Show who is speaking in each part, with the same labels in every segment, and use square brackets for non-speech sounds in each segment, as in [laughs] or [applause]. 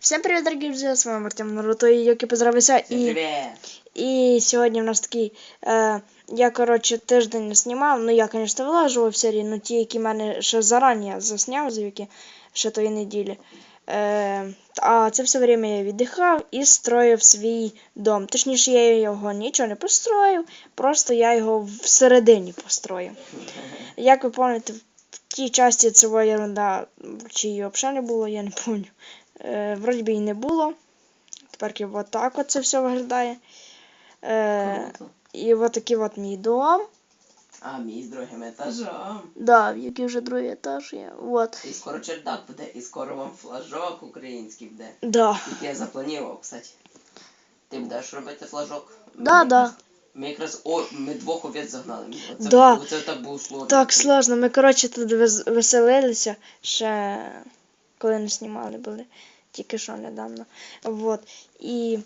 Speaker 1: Всем привет, дорогие друзья, с вами Артем Наруто и Йоки Поздравися. І,
Speaker 2: Привет!
Speaker 1: і сьогодні в нас такий, е, я, коротше, тиждень не знімав, ну я, звісно, вилажував серії, ну ті, які в мене ще зарані засняв, за які ще тої неділі. Е, а це все время я віддихав і строїв свій дом. Точніше, я його нічого не построїв, просто я його всередині построїв. [laughs] Як ви пам'ятаєте, в тій часті це була ерунда, чи її взагалі не було, я не пам'ятаю. Е, вроді би і не було. Тепер от так от це все виглядає. Е,
Speaker 2: Круто.
Speaker 1: і от такий от мій дом.
Speaker 2: А мій з другим етажом.
Speaker 1: Да, в який вже другий етаж є. От.
Speaker 2: І скоро чердак буде, і скоро вам флажок український буде.
Speaker 1: Да.
Speaker 2: Який я запланував, кстати. Ти будеш робити флажок?
Speaker 1: Да,
Speaker 2: Ми
Speaker 1: да.
Speaker 2: Ми якраз о, ми двох овець загнали. Оце,
Speaker 1: Да.
Speaker 2: Оце так було сложно.
Speaker 1: Так сложно. Ми, коротше, тут вез- веселилися ще коли не знімали були. Тільки що недавно. Вот. І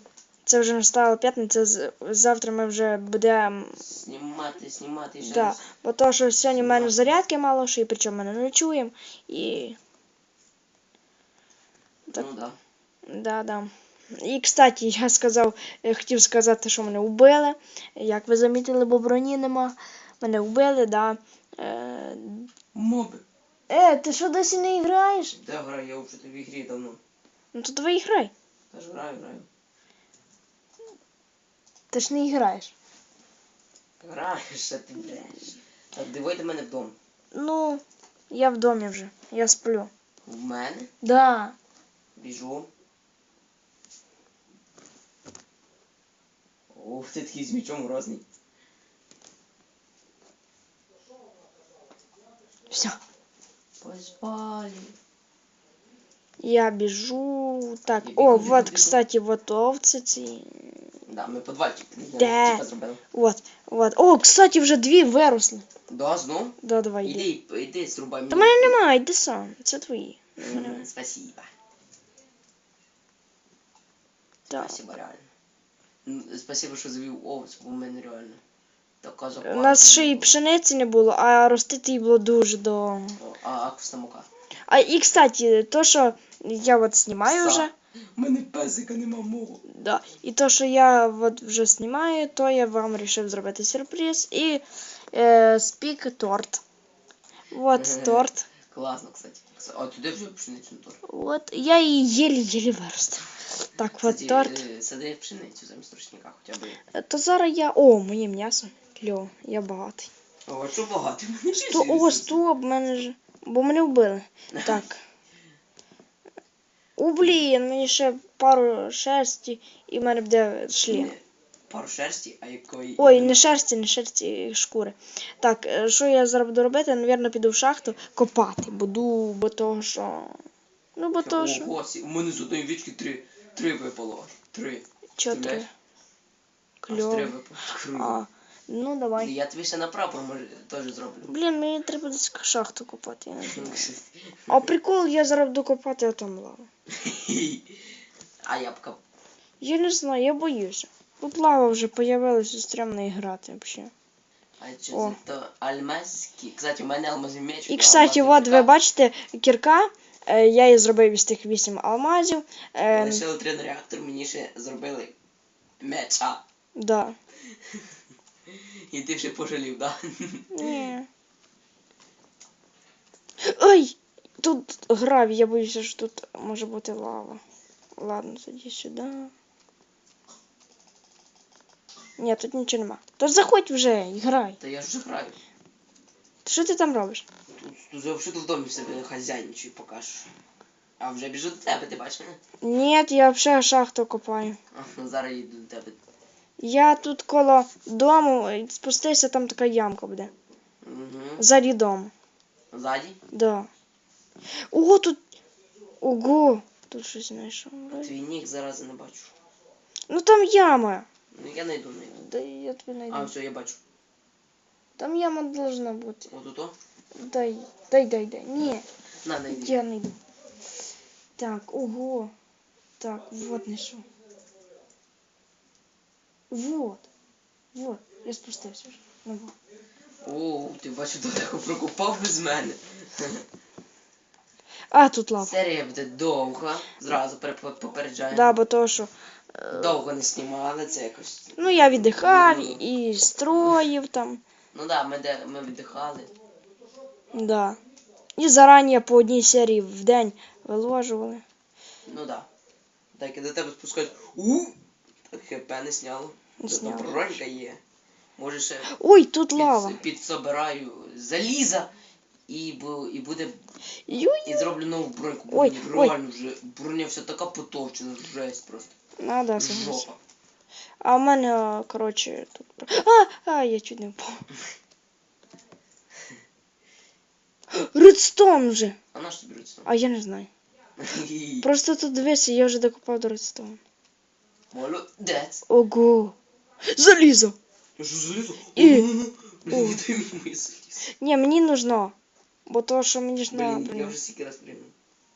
Speaker 1: це вже настала п'ятниця. Завтра ми вже будемо.
Speaker 2: Знімати, знімати ще
Speaker 1: Да. Бо то, що сьогодні в мене зарядки мало, що і причому ми не ночуємо. І. Так.
Speaker 2: Ну да.
Speaker 1: Да, да. І, кстати, я сказав, я хотів сказати, що мене вбили. Як ви замітили, бо броні нема. Мене вбили, да. Е,
Speaker 2: Моби.
Speaker 1: е ти що досі не граєш?
Speaker 2: Де граю? Я вже в ігрі давно.
Speaker 1: Ну то давай грай.
Speaker 2: Та ж граю, граю.
Speaker 1: Ти ж не граєш.
Speaker 2: Що ти бреш. Так, диви до мене вдома.
Speaker 1: Ну, я в домі вже. Я сплю.
Speaker 2: В мене
Speaker 1: Да.
Speaker 2: біжу. Ух, ти такий з мічом розний.
Speaker 1: Все.
Speaker 2: Поспали.
Speaker 1: Я біжу. Так,
Speaker 2: бігу,
Speaker 1: о,
Speaker 2: бігу,
Speaker 1: вот,
Speaker 2: бігу.
Speaker 1: кстати, вот овці ці.
Speaker 2: Да, ми подвальчик
Speaker 1: Де?
Speaker 2: типа зробили.
Speaker 1: Вот, вот. О, кстати, вже дві виросли.
Speaker 2: Да, знов?
Speaker 1: Да, давай.
Speaker 2: Іди, іди, зрубай
Speaker 1: Та мене немає, йди сам. Це твої.
Speaker 2: Спасибо.
Speaker 1: Так.
Speaker 2: Спасибо, реально. Спасибо, що завів овоць, бо в мене реально. Така
Speaker 1: У нас ще і пшениці не було, а ростити її було дуже довго.
Speaker 2: А акусна мука.
Speaker 1: А і, кстати, то, що я от знімаю
Speaker 2: Са.
Speaker 1: вже,
Speaker 2: У мене песика нема мого.
Speaker 1: да, і то, що я от вже знімаю, то я вам вирішив зробити сюрприз і е, спік торт. От торт.
Speaker 2: Класно, кстати. А туди вже пшеничну торт.
Speaker 1: От я її єлі-єлі виростив. Так, от торт.
Speaker 2: е, Сади пшеницю замість рушника хоча б.
Speaker 1: Е, То зараз я. О, моє м'ясо. Кльово, я багатий.
Speaker 2: О, а що багато? Мене
Speaker 1: То, стоп, мене ж. Бо мене вбили. Так. О, блін, мені ще пару шерсті і в мене буде шлі.
Speaker 2: Пару шерсті, а якої.
Speaker 1: Ой, не шерсті, не шерсті, шкури. Так, е, що я зараз буду робити? Навірно, піду в шахту копати. Буду, бо того, що. Ну, бо того, що.
Speaker 2: Ого, у мене з одної вічки три, три випало. Три.
Speaker 1: Чотири.
Speaker 2: Аж три випало. Круто.
Speaker 1: Ну давай.
Speaker 2: Я тобі ще на прапор може теж зроблю.
Speaker 1: Блін, мені треба десь шахту копати. Я не [laughs] знаю. [laughs] А прикол, я зараз буду копати, а там лава. [laughs]
Speaker 2: А я б кап.
Speaker 1: Я не знаю, я боюся. Тут лава вже появилася, стрімно грати взагалі.
Speaker 2: А що це то альмазки? Кстати, у мене алмазний меч.
Speaker 1: І, кстати, от ви бачите, кірка. е, Я її зробив із тих 8 алмазів. Е,
Speaker 2: Лишили три реактор, мені ще зробили меча.
Speaker 1: да.
Speaker 2: І ти вже пожалів, да?
Speaker 1: Ні. [laughs] Ой! Тут гравій, я боюся, що тут може бути лава. Ладно, тоді сюди. Ні, тут нічого нема. То заходь вже і грай.
Speaker 2: Та я ж вже граю.
Speaker 1: Що ти там робиш?
Speaker 2: Тут, завжди в домі в себе хазяйничаю поки що. А вже біжу до тебе, ти бачиш мене?
Speaker 1: Ні, я взагалі шахту копаю.
Speaker 2: А, ну, зараз їду до тебе.
Speaker 1: Я тут коло дому, спустився, там така ямка буде.
Speaker 2: Угу.
Speaker 1: Ззаді дому.
Speaker 2: Ззаді?
Speaker 1: Да. Ого, тут. Ого! Тут щось знайшов.
Speaker 2: Твій нік зараз не бачу.
Speaker 1: Ну там яма.
Speaker 2: Ну я найду, найду.
Speaker 1: Да я тобі
Speaker 2: А, все, я бачу.
Speaker 1: Там яма должна бути.
Speaker 2: От ото.
Speaker 1: Дай, дай, дай, дай. Ні,
Speaker 2: На, найди.
Speaker 1: я найду. Так, ого. Так, вот знайшов. Вот. Вот. Я спустився вже. Ну, вот.
Speaker 2: О, ти бачу, далеко прокопав без мене.
Speaker 1: А, тут лава.
Speaker 2: Серія буде довга, зразу пере- попереджаю.
Speaker 1: Да, бо то що.
Speaker 2: Довго не знімали, це якось.
Speaker 1: Ну, я віддихав і строїв там.
Speaker 2: Ну да, ми, де, ми віддихали.
Speaker 1: Да. І зарані по одній серії в день виложували.
Speaker 2: Ну да. Так, і до тебе спускають. У! Так хп не сняло.
Speaker 1: Не
Speaker 2: Тут бронька є. Може ще
Speaker 1: Ой, тут лава.
Speaker 2: під, підсобираю заліза і, бу- і буде
Speaker 1: Юй,
Speaker 2: і зроблю нову броньку.
Speaker 1: Ой,
Speaker 2: Блін,
Speaker 1: ой.
Speaker 2: реально вже броня вся така потовчена, жесть просто.
Speaker 1: надо согласен.
Speaker 2: Жопа.
Speaker 1: А в мене, коротше, тут. А, а, я чуть не впав. [laughs] Редстоун вже.
Speaker 2: А наш тобі це?
Speaker 1: А я не знаю. [laughs] Просто тут дивися, я вже докопав до редстоун.
Speaker 2: Молодець.
Speaker 1: Ого. Залізо.
Speaker 2: Я що залізу?
Speaker 1: І-
Speaker 2: Блін, дай мені моє залізо.
Speaker 1: Ні, мені нужно. Бо то, що мені ж на.
Speaker 2: Блін, я вже стільки раз прийму.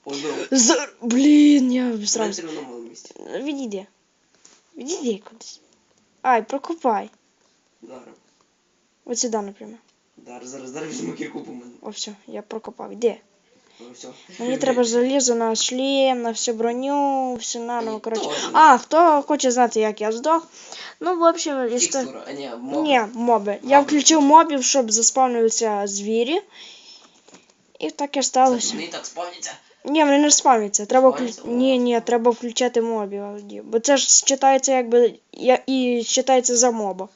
Speaker 2: О, здорово.
Speaker 1: За... Блін, я
Speaker 2: Сразу.
Speaker 1: обісрався.
Speaker 2: на новому місці.
Speaker 1: Відійди. Відійди кудись. Ай, прокопай.
Speaker 2: Зараз.
Speaker 1: От сюди, наприклад.
Speaker 2: Зараз, зараз, зараз візьму кірку по мене.
Speaker 1: О, все, я прокопав. Іди.
Speaker 2: О.
Speaker 1: Мені треба залізо на шлем, на всю броню, все наново, коротше. А, хто хоче знати, як я здох? Ну, в общем.
Speaker 2: Текстура, ні,
Speaker 1: моби. Я включив мобів, щоб заспавнилися звірі. І так і сталося.
Speaker 2: Вони так спавняться.
Speaker 1: Ні, вони не спавняться. Треба вклю... Ні, ні, треба включати мобів. Бо це ж читається якби. Я... І читається за моба.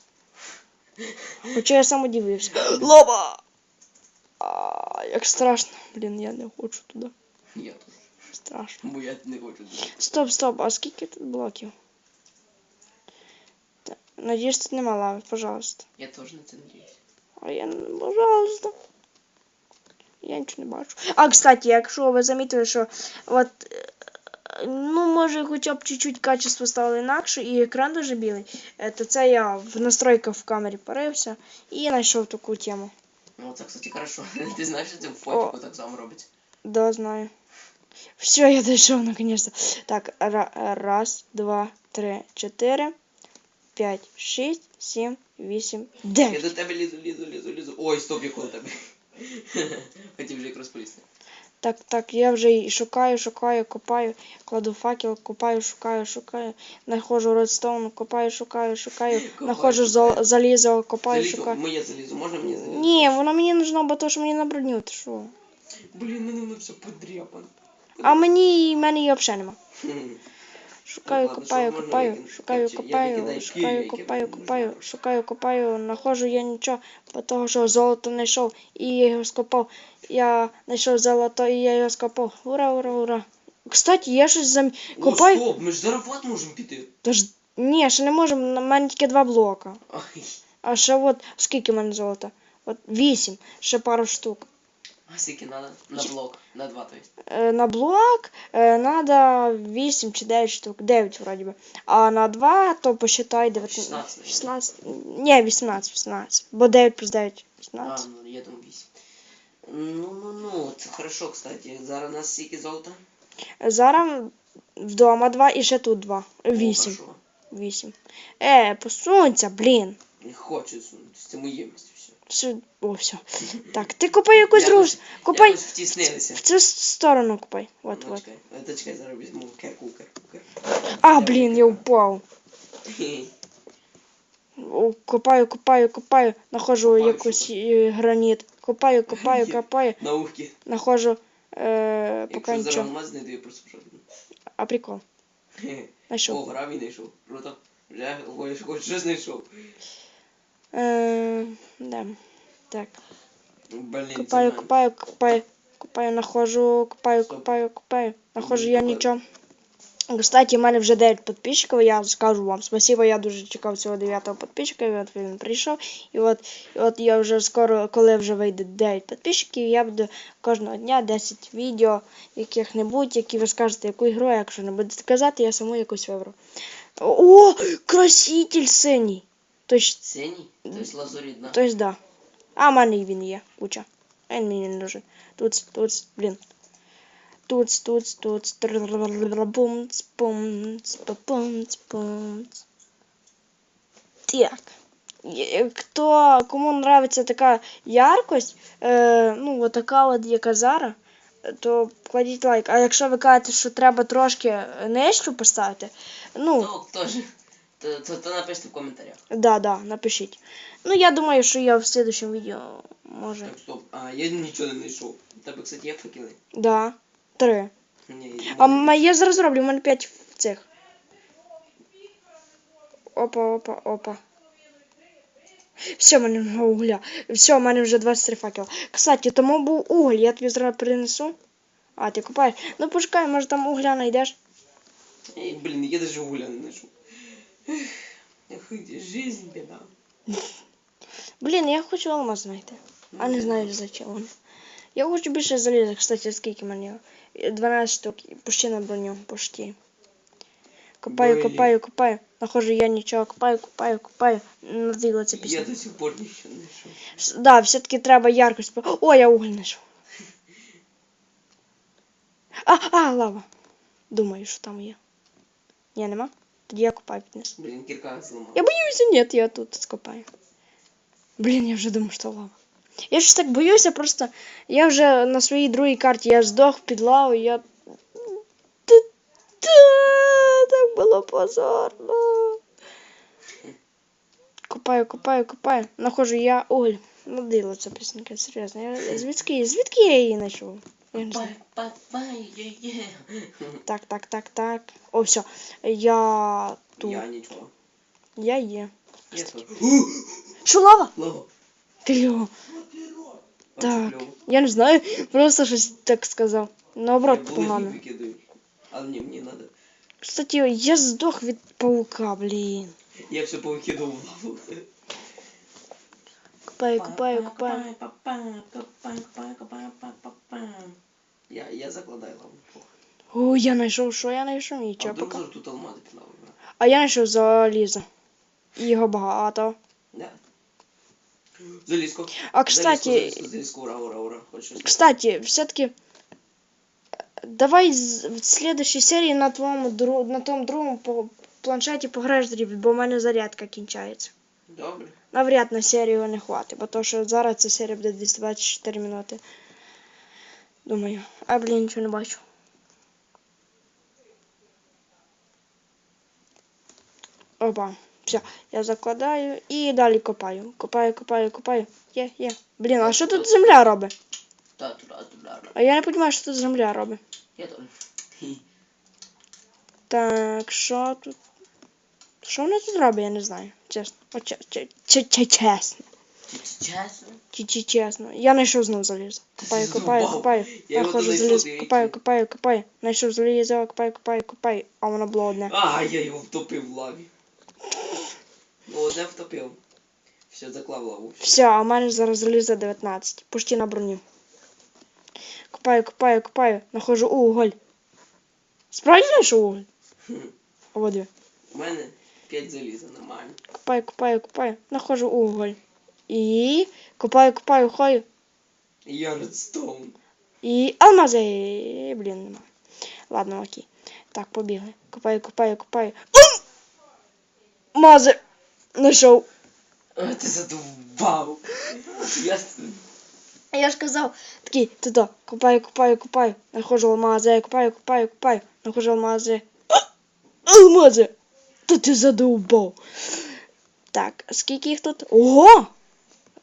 Speaker 1: Хоча я сам удивився. [gasps] Лоба! Як страшно. Блін, я не хочу туди.
Speaker 2: Я теж.
Speaker 1: Страшно.
Speaker 2: Бо я не хочу.
Speaker 1: Стоп, стоп, а скільки тут блоків? Так, Надіюсь, тут нема лави, пожалуйста.
Speaker 2: Я теж на це надіюсь.
Speaker 1: А я, пожалуйста. Я нічого не бачу. А, кстати, якщо ви замітили, що от, е, ну, може, хоча б чуть-чуть качество стало інакше, і екран дуже білий, е, то це я в настройках в камері порився і знайшов таку тему.
Speaker 2: Ну, це, кстати, хорошо. [laughs] Ти знаєш, що це в фотіку так само робить?
Speaker 1: Да, знаю. Все, я дійшов наконец-то. Так, ра- раз, два, три, чотири, п'ять, шість, сім, вісім,
Speaker 2: Я
Speaker 1: дев'ять.
Speaker 2: до тебе лізу, лізу, лізу, лізу. Ой, стоп, я коло тебе. [laughs] Хотів вже якраз полізти.
Speaker 1: Так, так, я вже і шукаю, шукаю, копаю, кладу факел, копаю, шукаю, шукаю, знаходжу редстоун, копаю, шукаю, шукаю, [laughs] знаходжу залізо, копаю,
Speaker 2: Залізо,
Speaker 1: шукаю.
Speaker 2: моє залізо, можна мені залізо?
Speaker 1: Ні, воно мені нужно, бо то, що мені на броню, ти що?
Speaker 2: Блін, мене воно все подряпано.
Speaker 1: А мені, мене її взагалі нема. Шукаю, копаю, копаю, шукаю, копаю, шукаю, копаю, копаю, шукаю, копаю, знаходжу я нічого, бо того, що золото знайшов, і я його скопав. Я знайшов золото, і я його скопав. Ура, ура, ура. Кстати, я щось зам...
Speaker 2: О,
Speaker 1: Копай.
Speaker 2: стоп, ми ж зараз можемо піти.
Speaker 1: Тож, ні, ще не можемо, на мене тільки два блока.
Speaker 2: Ай.
Speaker 1: А ще от, скільки в мене золота? От вісім, ще пару штук.
Speaker 2: А скільки надо? На блок, на два, то есть.
Speaker 1: Е, на блок е, надо 8 чи 9 штук, 9 вроді би. А на 2, то посчитай 19.
Speaker 2: 16,
Speaker 1: 16. Ні, 18, 18. Бо 9 плюс 9
Speaker 2: А, ну я думаю вісім. Ну, ну, ну, це хорошо, кстати. Зараз у нас скільки золота?
Speaker 1: Зараз вдома 2 і ще тут 2.
Speaker 2: О,
Speaker 1: 8.
Speaker 2: хорошо.
Speaker 1: 8. Е, посунься, блін.
Speaker 2: Не хочу сунутися, це моє місце все.
Speaker 1: Все, о, все. Так, ти копай якусь другу.
Speaker 2: Якось втіснилися.
Speaker 1: в цю сторону копай. От,
Speaker 2: Ну,
Speaker 1: от.
Speaker 2: чекай, Е, та чекай, зараз візьму керку.
Speaker 1: А, блін, я упав.
Speaker 2: Хе-хе.
Speaker 1: О, Копаю, копаю, копаю, нахожу
Speaker 2: Копаю,
Speaker 1: якийсь е, граніт. Копаю, копаю,
Speaker 2: Є.
Speaker 1: копаю,
Speaker 2: На ухки.
Speaker 1: нахожу е, поки
Speaker 2: Якщо зараз
Speaker 1: нічого.
Speaker 2: алмаз знайду, я просто.
Speaker 1: А прикол.
Speaker 2: Хе-хе. О,
Speaker 1: Знайшов.
Speaker 2: гравій знайшов. Круто. Вже хоч, хоч щось знайшов.
Speaker 1: Е, да. Так.
Speaker 2: Блін, це
Speaker 1: Копаю,
Speaker 2: мене.
Speaker 1: копаю, копаю, копаю, нахожу, копаю,
Speaker 2: Стоп.
Speaker 1: копаю, копаю. Нахожу я нічого. Кстати, в мене вже 9 підписчиків, я скажу вам спасибо, я дуже чекав цього 9 підписчика, і от він прийшов. І от, і от я вже скоро, коли вже вийде 9 підписчиків, я буду кожного дня 10 відео яких-небудь, які ви скажете, яку ігру, а якщо не будете казати, я саму якусь виберу. О, краситель синій. Точно.
Speaker 2: Синій? Тобто лазурідна.
Speaker 1: Тобто, да. А в мене він є, куча. А він мені не нужен. Тут, тут, блін. Тут, тут, тут. Бумц, бумц, бумц, бумц. Так. Хто, кому нравиться така яркость, е, ну, от така от, яка зараз, то кладіть лайк. А якщо ви кажете, що треба трошки нижче поставити, ну,
Speaker 2: То теж. То, то, то напишіть в коментарях.
Speaker 1: да, да, напишіть. Ну, я думаю, що я в следующем відео може.
Speaker 2: Так, стоп. А, я нічого не знайшов. У тебе, кстати, є факели?
Speaker 1: Да. Три.
Speaker 2: Ні,
Speaker 1: А м- я зараз зроблю, у мене п'ять в цих. Опа, опа, опа. Все, в мене вже угля. Все, в мене вже 23 факела. Кстати, тому був уголь, я тобі зараз принесу. А, ти купаєш? Ну почекай, може там угля знайдеш.
Speaker 2: Ей, блін, я даже угля не знайшов. [sighs] Жизнь біда.
Speaker 1: Блін, я хочу алмаз знайти. А не знаю зачем вони. Я хочу більше заліза, кстати, скільки мені? 12 штук, почти на броню, почти. Копаю, копаю, копаю. Нахожу я нічого, копаю, копаю, копаю. Надоїла ця пісня.
Speaker 2: Я до сих пор нічого не знайшов.
Speaker 1: С- Да, все-таки треба яркость. по- О, я уголь знайшов. [laughs] А, а, лава. Думаю, що там є. Ні, нема? Тоді я копаю піднесу.
Speaker 2: Блін, кірка зламав.
Speaker 1: Я боюся, нет, я тут скопаю. Блін, я вже думав, що лава. Я щось так боюся, просто я вже на своїй другій карті я здох під лавою, я. Так було позорно. Копаю, копаю, копаю. Нахожу я уголь. Надила ця пісенька, серйозно. Я... Звідки, звідки я її знайшов? Я не знаю.
Speaker 2: Пай, пай, пай, є, є.
Speaker 1: Так, так, так, так. О, все. Я тут.
Speaker 2: Я нічого.
Speaker 1: Я є.
Speaker 2: Я теж.
Speaker 1: Що лава? [gasps]
Speaker 2: Лава.
Speaker 1: Кльо.
Speaker 2: А
Speaker 1: Так.
Speaker 2: це кльово.
Speaker 1: Я не знаю, просто щось так сказав. Наоборот,
Speaker 2: Я були
Speaker 1: погано.
Speaker 2: викидаю. Але ні, мені надо.
Speaker 1: Кстати, я здох від паука, блін.
Speaker 2: Я все повикидав в лаву.
Speaker 1: Копаю, копаю, копаю.
Speaker 2: Я, я закладаю лаву.
Speaker 1: О, я знайшов, що я знайшов?
Speaker 2: А
Speaker 1: Нічого
Speaker 2: вдруг
Speaker 1: пока.
Speaker 2: тут алмази під лавою.
Speaker 1: А я знайшов залізо. Його багато.
Speaker 2: Да. Залізко.
Speaker 1: А кстати,
Speaker 2: Залізко, залізко, ура, ура, ура.
Speaker 1: Кстати, все-таки э, давай в следующей серії на твоєму дру... на тому другому по планшеті пограєш дріб, бо в мене зарядка кінчається.
Speaker 2: Добре.
Speaker 1: Навряд на серію не хватить, бо то, що зараз ця серія буде десь 24 минути. Думаю. А блін, нічого не бачу. Опа. Все, я закладаю і далі копаю. Копаю, копаю, копаю. Є, є. Блін, а що тут земля робить? А я не розумію, що тут земля робить.
Speaker 2: Я теж.
Speaker 1: Так, що тут? Що вона тут робить, я не знаю. Чесно. О, че- че- че- че- чесно.
Speaker 2: Чесно?
Speaker 1: Чи, чесно. Я знайшов знов залізо. Копаю, копаю, копаю.
Speaker 2: Я туди
Speaker 1: залізо. Копаю, копаю, копаю. Знайшов залізо, копаю, копаю, копаю. А воно було одне.
Speaker 2: А, я його втопив в лаві. Ну, одне втопив. Все, заклав лаву.
Speaker 1: Все, а в мене зараз залізо 19. Почти на броню. Копаю, копаю, копаю. Находжу уголь. Справді знайшов уголь? О.
Speaker 2: У мене 5 заліза, нормально.
Speaker 1: Копаю, копаю, копаю. Находжу уголь. І копаю, копаю, хою.
Speaker 2: Я редстоун.
Speaker 1: І алмази. Блін, нема. Ладно, окей. Так, побігли. Копаю, копаю. Ум! Мази! Знайшов.
Speaker 2: А, ти задовбав. Я...
Speaker 1: Я ж казав, такий, туди, копаю, копаю, копаю. Находжу алмази, копаю, копаю, копаю. Находжу алмази. А! Алмази! Та ти задовбав. Так, скільки їх тут? Ого!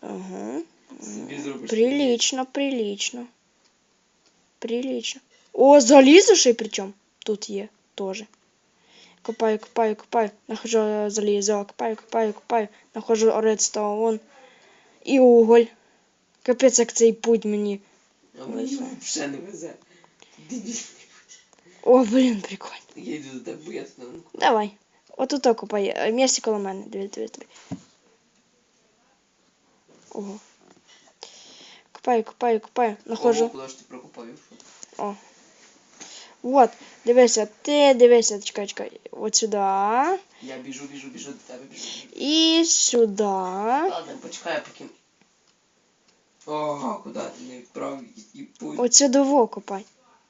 Speaker 1: Ага.
Speaker 2: Собі зробиш.
Speaker 1: Прилично, прилично. Прилично. О, залізо ще й причому. Тут є теж. Копаю, копаю, копаю. Нахожу е, залізо. Копаю, копаю, копаю. Нахожу редстоун. І уголь. Капець, як цей путь мені.
Speaker 2: А мені вже не везе. Дебіль.
Speaker 1: О, блін, прикольно.
Speaker 2: Я йду до тебе, бо я тут не
Speaker 1: Давай. Отут то копай. Е, Місце коло мене. Диви, диви, диви. Ого. Копаю, копаю, копаю. Нахожу.
Speaker 2: Ого, куди ж ти прокопав?
Speaker 1: О. Вот, дивися, ти дивися, чекай, чекай. От сюди.
Speaker 2: Я біжу, біжу, біжу до тебе, біжу.
Speaker 1: І сюди.
Speaker 2: Ладно, почекай, поки... Ого, куди ти не відправив і путь?
Speaker 1: От сюди во копай.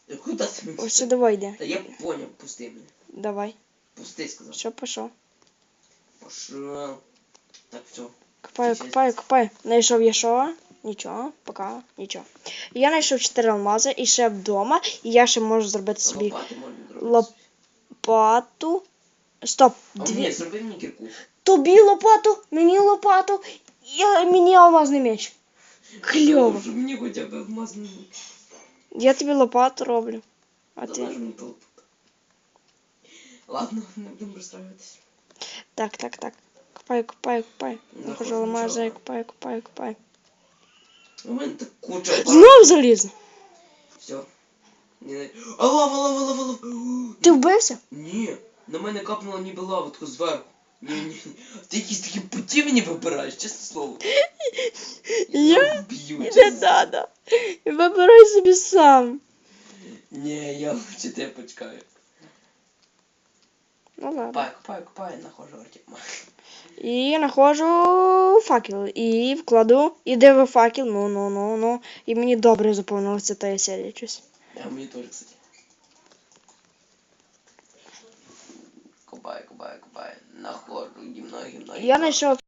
Speaker 2: Та Куди ти мене?
Speaker 1: Ось сюди йде.
Speaker 2: Та я поняв, пусти мене.
Speaker 1: Давай.
Speaker 2: Пусти, сказав.
Speaker 1: Все, пішов.
Speaker 2: Пошел. Так, все.
Speaker 1: Копаю, копаю, копаю. Знайшов я що? Нічого, пока, нічого. Я знайшов 4 алмази і ще вдома, і я ще можу зробити собі
Speaker 2: Лопати можна зробити.
Speaker 1: лопату. Стоп,
Speaker 2: А
Speaker 1: дві.
Speaker 2: ні, зроби мені кірку.
Speaker 1: Тобі лопату, мені лопату, і мені алмазний меч. Кльово.
Speaker 2: Щоб мені хоча б алмазний.
Speaker 1: Я тобі лопату роблю. А
Speaker 2: Та
Speaker 1: ти.
Speaker 2: наш мені толп. Ладно, не будемо розстраюватися.
Speaker 1: Так, так, так. Копай, копай, копай. Нахожу алмази,
Speaker 2: нічого.
Speaker 1: копай, копай, копай.
Speaker 2: У мене так куча.
Speaker 1: Знов залізно.
Speaker 2: Все. Не... А лава, лава, лава, лава.
Speaker 1: Ти вбився?
Speaker 2: Ні, на мене капнула ніби лава, тако зверху. Ні, ні. Ти якісь такі путі мені вибираєш, чесне слово. [laughs]
Speaker 1: Я?
Speaker 2: Б'ю,
Speaker 1: Не надо. Вибирай собі сам.
Speaker 2: Ні, я лучше тебе почекаю.
Speaker 1: Ну ладно.
Speaker 2: Копай, копай, копай, нахожу Артема.
Speaker 1: І знаходжу факел. І вкладу. І деву факел? Ну, ну, ну, ну. І мені добре заповнилася та серія щось.
Speaker 2: Да, мені теж, кстати. Кубай, кубай, кубай. Нахожу гімно, гімно.
Speaker 1: Я знайшов